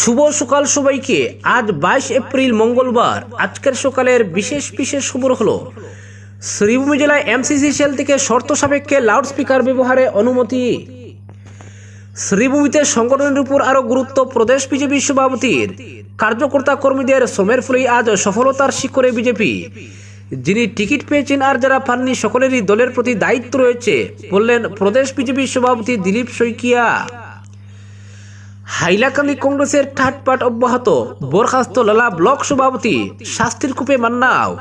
শুভ সকাল সবাইকে। আজ বাইশ এপ্রিল মঙ্গলবার। আজকের সকালের বিশেষ বিশেষ খবর হলো, শ্রীভূমি জেলায় এমসিসি সেল থেকে শর্ত সাপেক্ষে লাউডস্পিকার ব্যবহারে অনুমতি। শ্রীভূমিতে সংগঠনের উপর আরও গুরুত্ব প্রদেশ বিজেপি সভাপতির। কার্যকর্তা কর্মীদের শ্রমের ফলেই আজ সফলতার শিখরে বিজেপি। যিনি টিকিট পেয়েছেন আর যারা পাননি, সকলেরই দলের প্রতি দায়িত্ব রয়েছে, বললেন প্রদেশ বিজেপি সভাপতি দিলীপ শইকিয়া। হাইলাকান্দি কংগ্রেসের ঠাটপাট অব্যাহত। বরখাস্ত লালা ব্লক সভাপতি শাস্তির কূপে মান্নাও।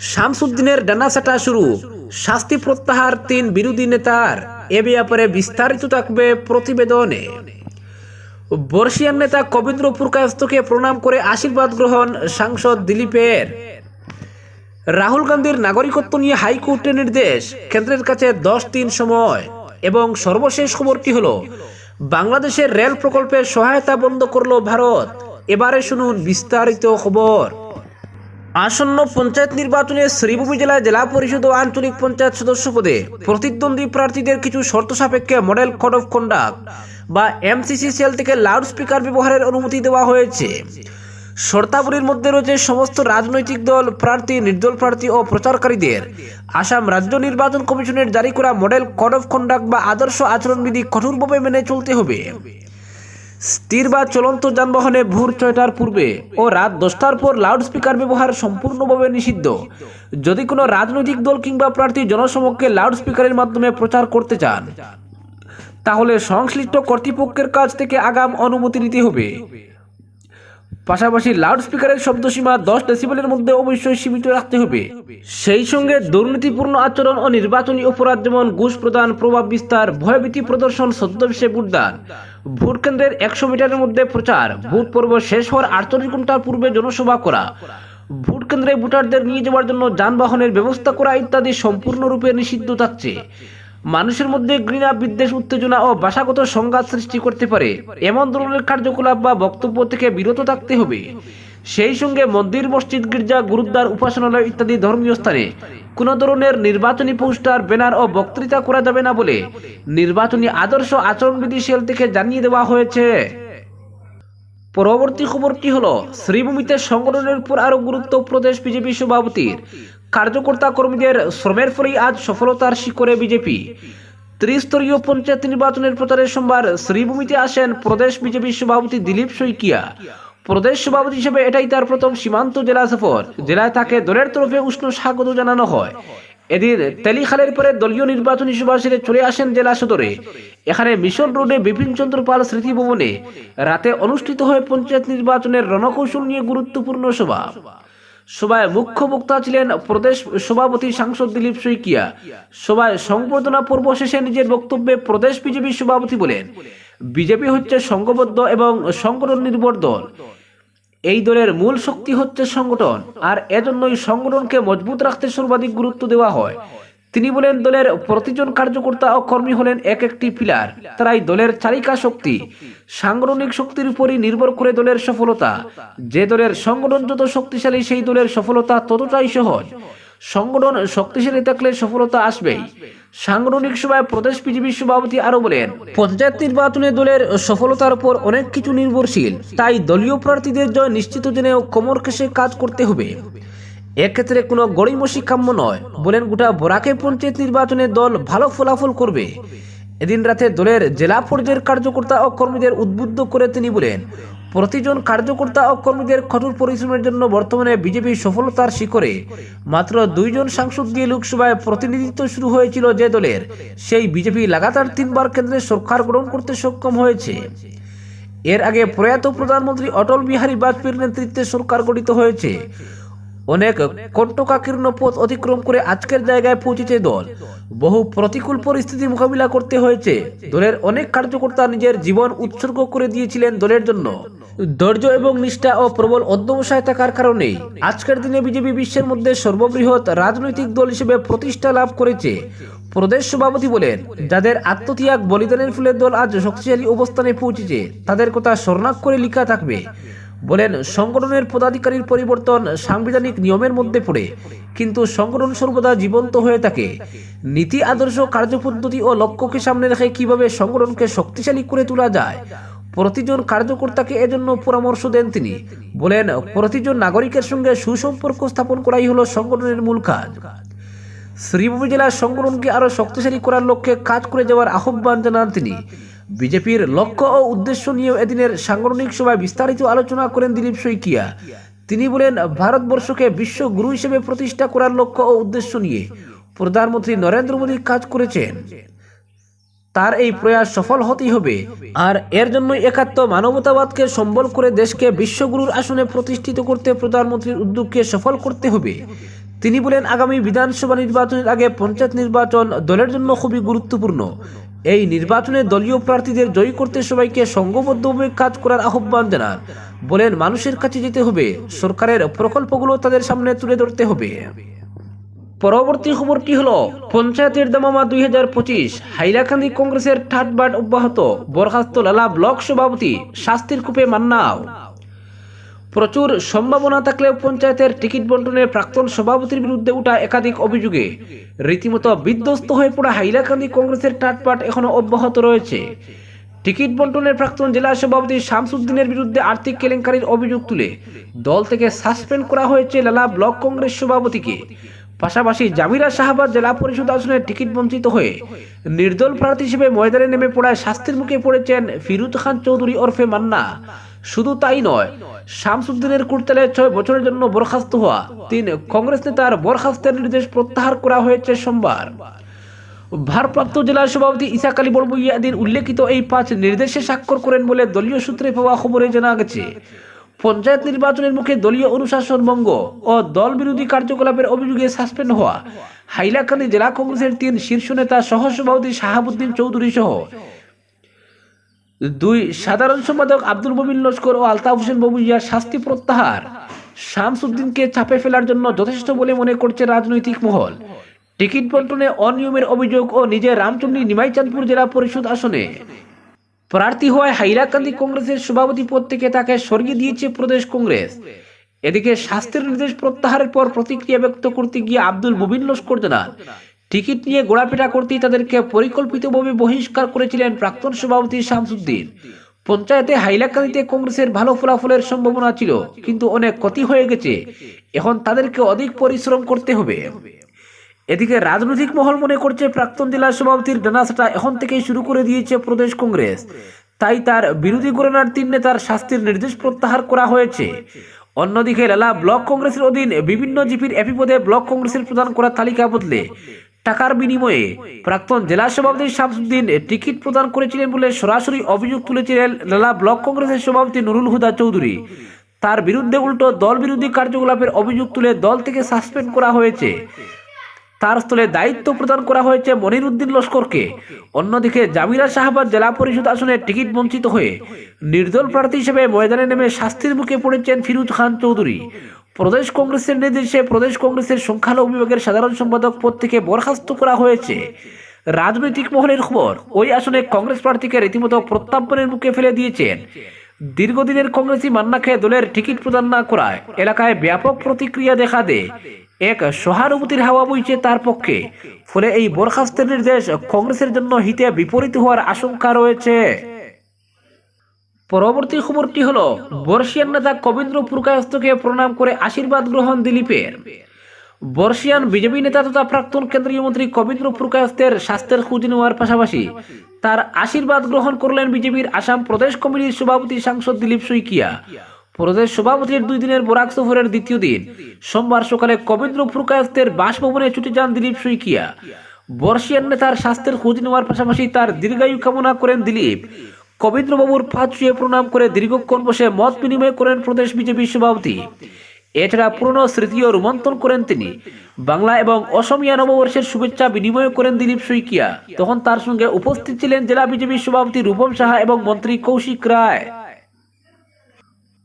শামসুদ্দিনের ডানাসাটা শুরু। শাস্তি প্রত্যাহার তিন বিরোধী নেতার। এ ব্যাপারে বিস্তারিত থাকবে প্রতিবেদনে। বর্ষিয়ান নেতা কবীন্দ্র পুরকায়স্তকে প্রণাম করে আশীর্বাদ গ্রহণ সাংসদ দিলীপের। রাহুল গান্ধীর নাগরিকত্ব নিয়ে হাইকোর্টের নির্দেশ। কেন্দ্রের কাছে দশ দিন সময়। এবং সর্বশেষ খবরটি হলো বাংলাদেশের রেল প্রকল্পের সহায়তা বন্ধ করল ভারত। এবারে শুনুন বিস্তারিত খবর। আসন্ন পঞ্চায়েত নির্বাচনে শ্রীভূমি জেলায় জেলা পরিষদ ও আঞ্চলিক পঞ্চায়েত সদস্য পদে প্রতিদ্বন্দ্বী প্রার্থীদের কিছু শর্ত সাপেক্ষে মডেল কোড অফ কন্ডাক্ট বা এমসিসি সেল থেকে লাউড স্পিকার ব্যবহারের অনুমতি দেওয়া হয়েছে। শর্তাবলীর মধ্যে রয়েছে সমস্ত রাজনৈতিক দল, প্রার্থী, নির্দল প্রার্থী ও প্রচারকারীদের। আসাম রাজ্য নির্বাচন কমিশনের জারি করা মডেল কোড অফ কন্ডাক্ট বা আদর্শ আচরণবিধি কঠোরভাবে মেনে চলতে হবে। স্থির বা চলন্ত যানবাহনে ভোর ছয়টার পূর্বে ও রাত দশটার পর লাউডস্পিকার ব্যবহার সম্পূর্ণভাবে নিষিদ্ধ। যদি কোনো রাজনৈতিক দল কিংবা প্রার্থী জনসমক্ষে লাউডস্পিকারের মাধ্যমে প্রচার করতে চান, তাহলে সংশ্লিষ্ট কর্তৃপক্ষের কাছ থেকে আগাম অনুমতি নিতে হবে। পাশাপাশি লাউডস্পিকারের শব্দসীমা দশ ডেসিবেলের মধ্যে অবশ্যই সীমিত রাখতে হবে। সেই সঙ্গে দুর্নীতিপূর্ণ আচরণ ও নির্বাচনী অপরাধ যেমন ঘুষ প্রদান, প্রভাব বিস্তার, ভয়ভীতি প্রদর্শন ছদ্মবেশে ভোটদান। ভোট কেন্দ্রের একশো মিটারের মধ্যে প্রচার ভোট পর্ব শেষ হওয়ার আটচল্লিশ ঘণ্টার পূর্বে জনসভা করা। ভোট কেন্দ্রে ভোটারদের নিয়ে যাওয়ার জন্য যানবাহনের ব্যবস্থা করা ইত্যাদি সম্পূর্ণরূপে নিষিদ্ধ থাকছে। মানুষের মধ্যে ঘৃণা, বিদ্বেষ, উত্তেজনা ও ভাষাগত সংঘাত সৃষ্টি করতে পারে। এমন ধরনের কার্যকলাপ বা বক্তব্য থেকে বিরত থাকতে হবে। সেই সঙ্গে মন্দির, মসজিদ, গির্জা, গুরুদ্বার, উপাসনালয় ইত্যাদি ধর্মীয় স্থানে কোনো ধরনের নির্বাচনী পোস্টার, ব্যানার ও বক্তৃতা করা যাবে না বলে নির্বাচনী আদর্শ আচরণবিধি সেল থেকে জানিয়ে দেওয়া হয়েছে। পরবর্তী খবরটি হলো? শ্রীভূমিতে সংগঠনের উপর আরও গুরুত্ব প্রদেশ বিজেপি সভাপতির। কার্যকর্তা কর্মীদের শ্রমের ফলেই আজ সফলতার শিখরে বিজেপি। ত্রিস্তরীয় পঞ্চায়েত নির্বাচনের প্রচারের সোমবার শ্রীভূমিতে আসেন প্রদেশ বিজেপি সভাপতি দিলীপ শইকিয়া। প্রদেশ সভাপতি হিসেবে এটাই তার প্রথম সীমান্ত জেলা সফর। জেলায় তাকে দলের তরফে উষ্ণ স্বাগত জানানো হয়। এদিন তেলিখালের পরে দলীয় নির্বাচনী সভা সেরে চলে আসেন জেলা সদরে। এখানে মিশন রোডে বিপিন চন্দ্র পাল স্মৃতি ভবনে। রাতে অনুষ্ঠিত হয় পঞ্চায়েত নির্বাচনের রণকৌশল নিয়ে গুরুত্বপূর্ণ সভা। সভায় মুখ্য বক্তা ছিলেন প্রদেশ সভাপতি সাংসদ দিলীপ শইকিয়া সভায় সংবর্ধনা পূর্ব শেষে নিজের বক্তব্যে প্রদেশ বিজেপি সভাপতি বলেন, বিজেপি হচ্ছে সংঘবদ্ধ এবং সংগঠন নির্ভর দল। এই দলের মূল শক্তি হচ্ছে সংগঠন, আর এজন্যই সংগঠনকে মজবুত রাখতে সর্বাধিক গুরুত্ব দেওয়া হয়। তিনি বলেন, দলের প্রতিজন কার্যকর্তা ও কর্মী হলেন এক একটি পিলার। তারাই দলের চালিকা শক্তি। সাংগঠনিক শক্তির উপরই নির্ভর করে দলের সফলতা। যে দলের সংগঠন যত শক্তিশালী, সেই দলের সফলতা ততটাই সহজ। সংগঠন শক্তিশালী থাকলে সফলতা আসবেই। সাংগঠনিক সভায় প্রদেশ বিজেপি সভাপতি আরও বলেন, পঞ্চায়েত নির্বাচনে দলের সফলতার উপর অনেক কিছু নির্ভরশীল। তাই দলীয় প্রার্থীদের জয় নিশ্চিত জেনেও কোমর কেসে কাজ করতে হবে। এক্ষেত্রে কোনো গড়িমসি কাম্য নয়। বলেন গোটা বরাকে পঞ্চায়েত নির্বাচনে দল ভালো ফলাফল করবে। এদিন রাতে দলের জেলা পর্যায়ের কার্যকর্তা ও কর্মীদের উদ্বুদ্ধ করে তিনি বলেন, প্রতিজন কার্যকর্তা ও কর্মীদের কঠোর পরিশ্রমের জন্য বর্তমানে বিজেপি সফলতার শিখরে। মাত্র দুইজন সাংসদ দিয়ে লোকসভায় প্রতিনিধিত্ব শুরু হয়েছিল যে দলের, সেই বিজেপি লাগাতার তিনবার কেন্দ্রে সরকার গ্রহণ করতে সক্ষম হয়েছে। এর আগে প্রয়াত প্রধানমন্ত্রী অটল বিহারী বাজপেয়ীর নেতৃত্বে সরকার গঠিত হয়েছে। অনেক কণ্টকাকীর্ণ পথ অতিক্রম করে আজকের জায়গায় পৌঁছেছে দল। বহু প্রতিকূল পরিস্থিতি মোকাবিলা করতে হয়েছে। দলের অনেক কার্যকর্তা নিজের জীবন উৎসর্গ করে দিয়েছিলেন দলের জন্য। ধৈর্য এবং নিষ্ঠা ও প্রবল অধ্যবসায় থাকার কারণে? আজকের দিনে বিজেপি বিশ্বের মধ্যে সর্ববৃহৎ রাজনৈতিক দল হিসেবে প্রতিষ্ঠা লাভ করেছে। প্রদেশ সভাপতি বলেন, যাদের আত্মত্যাগ, বলিদানের ফুলের দল আজ শক্তিশালী অবস্থানে পৌঁছেছে, তাদের কথা স্বর্ণাক করে লেখা থাকবে। বলেন, সংগঠনের পদাধিকারীর পরিবর্তন সাংবিধানিক নিয়মের মধ্যে পড়ে, কিন্তু সংগঠন সর্বদা জীবন্ত হয়ে থাকে। নীতি, আদর্শ, কার্যপদ্ধতি ও লক্ষ্যকে সামনে রেখে কীভাবে সংগঠনকে শক্তিশালী করে তোলা যায়, প্রতিজন কার্যকর্তাকে এজন্য পরামর্শ দেন তিনি। বলেন, প্রতিজন নাগরিকের সঙ্গে সুসম্পর্ক স্থাপন করাই হলো সংগঠনের মূল কাজ। শ্রীভূমি জেলার সংগঠনকে আরও শক্তিশালী করার লক্ষ্যে কাজ করে যাওয়ার আহ্বান জানান তিনি। বিজেপির লক্ষ্য ও উদ্দেশ্য নিয়ে এদিনের সাংগঠনিক সভায় বিস্তারিত আলোচনা করেন দিলীপ শইকিয়া। তিনি বলেন, ভারতবর্ষকে বিশ্ব গুরু হিসেবে প্রতিষ্ঠা করার লক্ষ্য ও উদ্দেশ্য নিয়ে প্রধানমন্ত্রী নরেন্দ্র মোদী কাজ করেছেন। তার এই প্রয়াস সফল হতেই হবে। আর এর জন্য একাত্ম মানবতাবাদকে সম্বল করে দেশকে বিশ্বগুরুর আসনে প্রতিষ্ঠিত করতে প্রধানমন্ত্রীর উদ্যোগকে সফল করতে হবে। তিনি বলেন, আগামী বিধানসভা নির্বাচনের আগে পঞ্চায়েত নির্বাচন দলের জন্য খুবই গুরুত্বপূর্ণ। এই নির্বাচনে দলীয় প্রার্থীদের জয়ী করতে সবাইকে সংঘবদ্ধভাবে কাজ করার আহ্বান জানান। বলেন, মানুষের কাছে যেতে হবে, সরকারের প্রকল্পগুলো তাদের সামনে তুলে ধরতে হবে। পরবর্তী খবরটি হলো, পঞ্চায়েতের দামামা দুই হাজার পঁচিশ, হাইলাকান্দি কংগ্রেসের ঠাটবাট অব্যাহত। বরখাস্ত লালা ব্লক সভাপতি শাস্তির কূপে মান্নাও। প্রচুর সম্ভাবনা থাকলেও পঞ্চায়েতের টিকিট বন্টনের প্রাক্তন সভাপতির বিরুদ্ধে উঠা একাধিক অভিযোগে। রীতিমতো বিধ্বস্ত হয়ে পড়া হাইলাকান্দি কংগ্রেসের টাটপাট এখনও অব্যাহত রয়েছে। টিকিট বন্টনের প্রাক্তন জেলা সভাপতি শামসুদ্দিনের বিরুদ্ধে আর্থিক কেলেঙ্কারির অভিযোগ তুলে দল থেকে সাসপেন্ড করা হয়েছে লালা ব্লক কংগ্রেস সভাপতিকে। পাশাপাশি জামিরা শাহবাজ জেলা পরিষদ আসনের টিকিট বঞ্চিত হয়ে নির্দল প্রার্থী হিসেবে ময়দানে নেমে পড়ায় শাস্তির মুখে পড়েছেন ফিরুজ খান চৌধুরী ওরফে মান্না। শুধু তাই নয়, শামসুদ্দিনের কুর্তালে ছয় বছরের জন্য বরখাস্ত হওয়া তিন কংগ্রেস নেতার বরখাস্তের নির্দেশ প্রত্যাহার করা হয়েছে সোমবার। ভারপ্রাপ্ত জেলা সভাপতি ইসাক আলী বড়বইয়া দিন উল্লেখিত এই পাঁচ নির্দেশে স্বাক্ষর করেন বলে দলীয় সূত্রে পাওয়া খবরে জানা গেছে। পঞ্চায়েত নির্বাচনের মুখে দলীয় অনুশাসন ভঙ্গ ও দল বিরোধী কার্যকলাপের অভিযোগে সাসপেন্ড হওয়া হাইলাকান্দি জেলা কংগ্রেসের তিন শীর্ষ নেতা সহ সভাপতি শাহাবুদ্দিন চৌধুরী সহ দুই সাধারণ সম্পাদক আব্দুল মবিন লস্কর ও আলতাফ হোসেন বাবুইয়ার শাস্তি প্রত্যাহার। শামসুদ্দিনকে চাপে ফেলার জন্য যথেষ্ট বলে মনে করছে রাজনৈতিক মহল। টিকিট বন্টনে অনিয়মের অভিযোগ ও নিজের রামচন্দ্রী নিমাইচাঁদপুর জেলা পরিষদ আসনে। প্রার্থী হওয়ায় হাইলাকান্দি কংগ্রেসের সভাপতি পদ থেকে তাকে সরিয়ে দিয়েছে প্রদেশ কংগ্রেস। এদিকে শাস্তির নির্দেশ প্রত্যাহারের পর প্রতিক্রিয়া ব্যক্ত করতে গিয়ে আব্দুল মুবিন লস্কর জানান টিকিট নিয়ে গোড়াপেটা করতেই তাদেরকে পরিকল্পিতভাবে বহিষ্কার করেছিলেন প্রাক্তন সভাপতি শামসুদ্দিন। পঞ্চায়েতে হাইলাকান্দিতে কংগ্রেসের ভালো ফলাফলের সম্ভাবনা ছিল, কিন্তু অনেক ক্ষতি হয়ে গেছে। এখন তাদেরকে অধিক পরিশ্রম করতে হবে। এদিকে রাজনৈতিক মহল মনে করছে, প্রাক্তন জেলা সভাপতির ডানাসাটা এখন থেকেই শুরু করে দিয়েছে প্রদেশ কংগ্রেস। তাই তার বিরোধী ঘরানার তিন নেতার শাস্তির নির্দেশ প্রত্যাহার করা হয়েছে। অন্যদিকে লালা ব্লক কংগ্রেসের অধীন বিভিন্ন জিপির এপি পদে ব্লক কংগ্রেসের প্রদান করা তালিকা বদলে টাকার বিনিময়ে প্রাক্তন জেলা সভাপতি শামসুদ্দিন টিকিট প্রদান করেছিলেন বলে সরাসরি অভিযোগ তুলেছিলেন লালা ব্লক কংগ্রেসের সভাপতি নুরুল হুদা চৌধুরী। তার বিরুদ্ধে উল্টো দল বিরোধী কার্যকলাপের অভিযোগ তুলে দল থেকে সাসপেন্ড করা হয়েছে। তার স্থলে দায়িত্ব প্রদান করা হয়েছে মনির উদ্দিন লস্করকে। অন্যদিকে জামিরা শাহবাজ জেলা পরিষদ আসনে টিকিট বঞ্চিত হয়ে নির্দল প্রার্থী হিসেবে ময়দানে নেমে শাস্তির মুখে পড়েছেন ফিরুজ খান চৌধুরী। প্রদেশ কংগ্রেসের নির্দেশে প্রদেশ কংগ্রেসের সংখ্যালঘু বিভাগের সাধারণ সম্পাদক পদ থেকে বরখাস্ত করা হয়েছে। রাজনৈতিক মহলের খবর, ওই আসনে কংগ্রেস প্রার্থীকে রীতিমতো প্রত্যাপনের মুখে ফেলে দিয়েছেন। দীর্ঘদিনের কংগ্রেসি মান্নাকে দলের টিকিট প্রদান না করায় এলাকায় ব্যাপক প্রতিক্রিয়া দেখা দেয়। এক সহানুভূতির হাওয়া বইছে তার পক্ষে। ফলে এই বরখাস্তের নির্দেশ কংগ্রেসের জন্য হিতে বিপরীত হওয়ার আশঙ্কা রয়েছে। পরবর্তী খবরটি হলো, বর্ষিয়ান নেতা কবীন্দ্র পুরকায়স্তকে প্রণাম করে আশীর্বাদ গ্রহণ দিলীপের। বর্ষিয়ান বিজেপি নেতা তথা প্রাক্তন কেন্দ্রীয় মন্ত্রী কবীন্দ্র পুরকায়স্তের স্বাস্থ্যের খোঁজ নেওয়ার পাশাপাশি তার আশীর্বাদ গ্রহণ করলেন বিজেপির আসাম প্রদেশ কমিটির সভাপতি সাংসদ দিলীপ শইকিয়া প্রদেশ সভাপতির দুই দিনের বরাক সফরের দ্বিতীয় দিন, সোমবার সকালে কবীন্দ্র পুরকায়স্তের বাসভবনে ছুটে যান দিলীপ শইকিয়া বর্ষিয়ান নেতার স্বাস্থ্যের খোঁজ নেওয়ার পাশাপাশি তার দীর্ঘায়ু কামনা করেন দিলীপ। কবীন্দ্রবাবুর পা চুয়ে প্রণাম করে দীর্ঘক্ষণ বসে মত বিনিময় করেন প্রদেশ বিজেপি সভাপতি। এছাড়া পুরনো স্মৃতিও রোমন্থন করেন তিনি। বাংলা এবং অসমিয়া নববর্ষের শুভেচ্ছা বিনিময় করেন দিলীপ শইকিয়া তখন তার সঙ্গে উপস্থিত ছিলেন জেলা বিজেপি সভাপতি রূপম সাহা এবং মন্ত্রী কৌশিক রায়।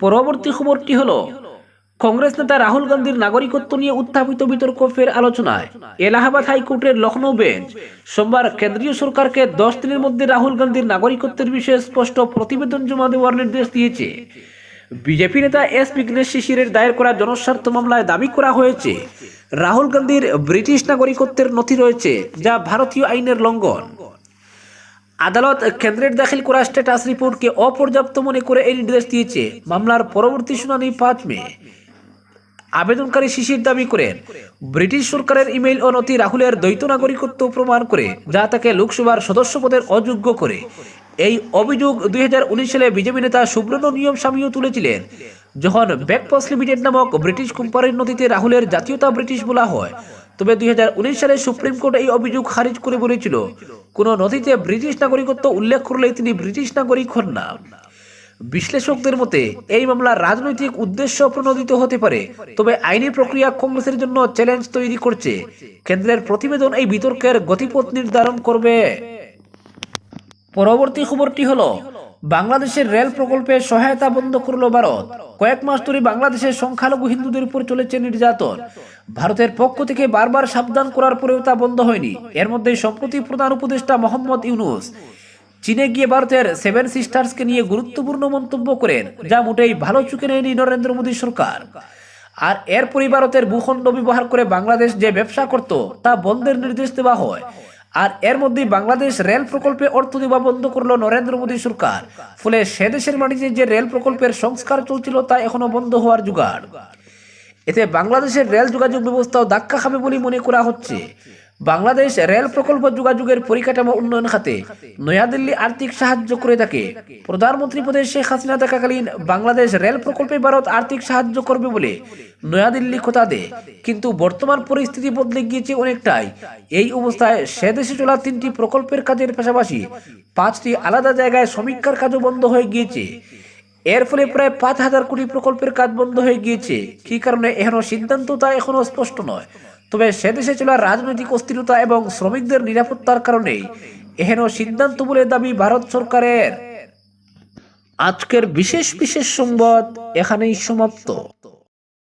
পরবর্তী খবরটি হলো কংগ্রেস নেতা রাহুল গান্ধীর নাগরিকত্ব নিয়ে উত্থাপিত বিতর্ক ফের আলোচনায়। এলাহাবাদ হাইকোর্টের লখনৌ বেঞ্চ। সোমবার কেন্দ্রীয় সরকারকে দশ দিনের মধ্যে রাহুল গান্ধীর নাগরিকত্বের বিষয়ে স্পষ্ট প্রতিবেদন জমা দেওয়ার নির্দেশ দিয়েছে। বিজেপি নেতা এস বিঘ্নেশ শিশিরের দায়ের করা জনস্বার্থ মামলায় দাবি করা হয়েছে, রাহুল গান্ধীর ব্রিটিশ নাগরিকত্বের নথি রয়েছে, যা ভারতীয় আইনের লঙ্ঘন। আদালত কেন্দ্রের দাখিল করা স্ট্যাটাস রিপোর্টকে অপর্যাপ্ত মনে করে এই নির্দেশ দিয়েছে। মামলার পরবর্তী শুনানি পাঁচ মে। আবেদনকারী শিশির দাবি করেন ব্রিটিশ সরকারের ইমেইল ও নথি রাহুলের দ্বৈত নাগরিকত্ব প্রমাণ করে, যা তাকে লোকসভার সদস্য পদের অযোগ্য করে। এই অভিযোগ দুই হাজার উনিশ সালে বিজেপি নেতা সুব্রত নিয়ম স্বামীও তুলেছিলেন, যখন ব্যাকপস লিমিটেড নামক ব্রিটিশ কোম্পানির নথিতে রাহুলের জাতীয়তা ব্রিটিশ বলা হয়। তবে দুই হাজার উনিশ সালে সুপ্রিম কোর্ট এই অভিযোগ খারিজ করে বলেছিল, কোনো নথিতে ব্রিটিশ নাগরিকত্ব উল্লেখ করলে তিনি ব্রিটিশ নাগরিক হন না। বিশ্লেষকদের মতে, এই মামলা রাজনৈতিক উদ্দেশ্য প্রণোদিত হতে পারে, তবে আইনি প্রক্রিয়া কংগ্রেসের জন্য চ্যালেঞ্জ তৈরি করছে। কেন্দ্রের প্রতিবেদন এই বিতর্কের গতিপথ নির্ধারণ করবে। পরবর্তী খবরটি হলো, বাংলাদেশের রেল প্রকল্পে সহায়তা বন্ধ করল ভারত। কয়েক মাস ধরে বাংলাদেশের সংখ্যালঘু হিন্দুদের উপর চলেছে নির্যাতন। ভারতের পক্ষ থেকে বারবার সাবধান করার পরেও তা বন্ধ হয়নি। এর মধ্যে সম্প্রতি প্রধান উপদেষ্টা মোহাম্মদ ইউনুস চীনে গিয়ে ভারতের সেভেন সিস্টার্সকে নিয়ে গুরুত্বপূর্ণ মন্তব্য করেন, যা মোটেই ভালো চুকে নেয়নি নরেন্দ্র মোদী সরকার। আর এরপরই ভারতের ভূখণ্ড ব্যবহার করে বাংলাদেশ যে ব্যবসা করত, তা বন্ধের নির্দেশ দেওয়া হয়। আর এর মধ্যে বাংলাদেশ রেল প্রকল্পে অর্থ দেওয়া বন্ধ করল নরেন্দ্র মোদী সরকার। ফলে সে দেশের মাটিতে যে রেল প্রকল্পের সংস্কার চলছিল, তা এখনও বন্ধ হওয়ার জোগাড়। এতে বাংলাদেশের রেল যোগাযোগ ব্যবস্থাও ধাক্কা খাবে বলে মনে করা হচ্ছে। বাংলাদেশ রেল প্রকল্প যোগাযোগের পরিকাঠামো উন্নয়ন খাতে নয়াদিল্লি আর্থিক সাহায্য করে থাকে। প্রধানমন্ত্রী পদে শেখ হাসিনা থাকাকালীন বাংলাদেশ রেল প্রকল্পে ভারত আর্থিক সাহায্য করবে বলে নয়াদিল্লি কথা দেয় কিন্তু বর্তমান পরিস্থিতি বদলে গিয়েছে অনেকটাই। এই অবস্থায় সে দেশে চলা তিনটি প্রকল্পের কাজের পাশাপাশি পাঁচটি আলাদা জায়গায় সমীক্ষার কাজও বন্ধ হয়ে গিয়েছে। এর ফলে প্রায় পাঁচ হাজার কোটি প্রকল্পের কাজ বন্ধ হয়ে গিয়েছে। কি কারণে এখনও সিদ্ধান্ত তা এখনও স্পষ্ট নয়। তবে সে দেশে চলা রাজনৈতিক অস্থিরতা এবং শ্রমিকদের নিরাপত্তার কারণে এহেন সিদ্ধান্ত বলে দাবি ভারত সরকারের। আজকের বিশেষ বিশেষ সংবাদ এখানেই সমাপ্ত।